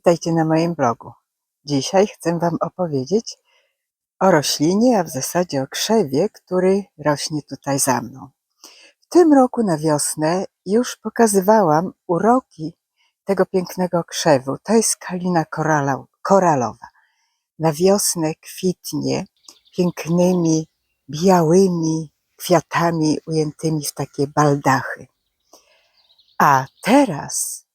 Witajcie na moim blogu. Dzisiaj chcę Wam opowiedzieć o roślinie, a w zasadzie o krzewie, który rośnie tutaj za mną. W tym roku na wiosnę już pokazywałam uroki tego pięknego krzewu. To jest kalina koralowa. Na wiosnę kwitnie pięknymi, białymi kwiatami ujętymi w takie baldachy. A teraz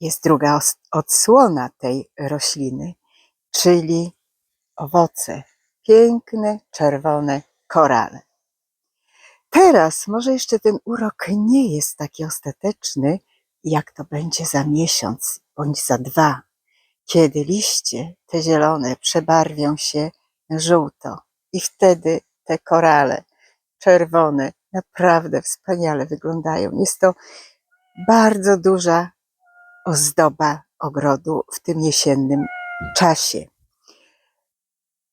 jest druga odsłona tej rośliny, czyli owoce. Piękne, czerwone korale. Teraz może jeszcze ten urok nie jest taki ostateczny, jak to będzie za miesiąc bądź za dwa, kiedy liście te zielone przebarwią się na żółto i wtedy te korale czerwone naprawdę wspaniale wyglądają. Jest to bardzo duża ozdoba ogrodu w tym jesiennym czasie.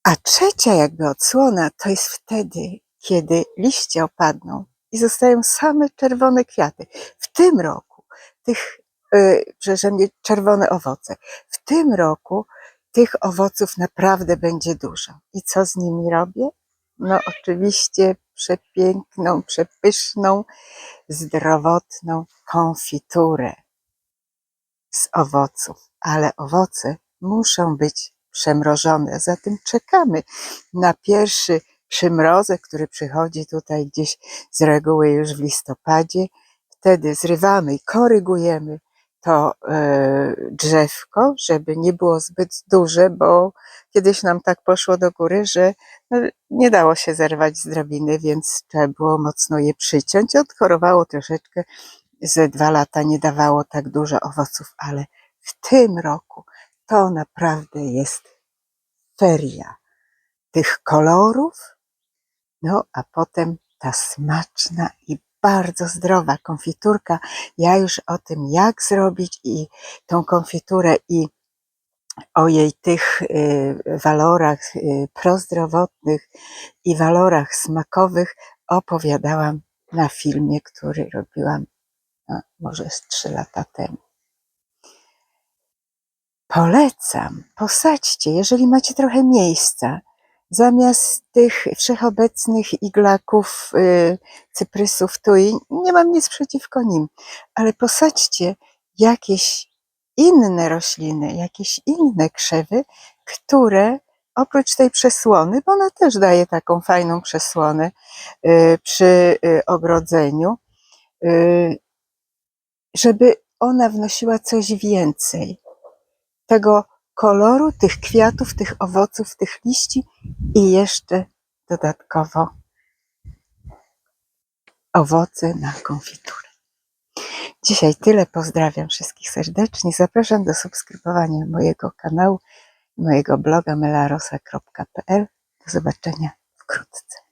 A trzecia jakby odsłona to jest wtedy, kiedy liście opadną i zostają same czerwone kwiaty. W tym roku tych, yy, przepraszam, nie, czerwone owoce. W tym roku tych owoców naprawdę będzie dużo. I co z nimi robię? No oczywiście przepiękną, przepyszną, zdrowotną konfiturę z owoców, ale owoce muszą być przemrożone. Zatem czekamy na pierwszy przymrozek, który przychodzi tutaj gdzieś z reguły już w listopadzie. Wtedy zrywamy i korygujemy to e, drzewko, żeby nie było zbyt duże, bo kiedyś nam tak poszło do góry, że no, nie dało się zerwać z drabiny, więc trzeba było mocno je przyciąć. Odchorowało troszeczkę, ze dwa lata nie dawało tak dużo owoców, ale w tym roku to naprawdę jest feria tych kolorów, no a potem ta smaczna i bardzo zdrowa konfiturka. Ja już o tym, jak zrobić i tą konfiturę i o jej tych y, walorach y, prozdrowotnych i walorach smakowych opowiadałam na filmie, który robiłam może z trzy lata temu. Polecam, posadźcie, jeżeli macie trochę miejsca. Zamiast tych wszechobecnych iglaków, y, cyprysów, tui, nie mam nic przeciwko nim, ale posadźcie jakieś inne rośliny, jakieś inne krzewy, które oprócz tej przesłony, bo ona też daje taką fajną przesłonę y, przy y, ogrodzeniu, żeby ona wnosiła coś więcej tego koloru, tych kwiatów, tych owoców, tych liści i jeszcze dodatkowo owoce na konfiturę. Dzisiaj tyle. Pozdrawiam wszystkich serdecznie. Zapraszam do subskrybowania mojego kanału, mojego bloga melarosa.pl. Do zobaczenia wkrótce.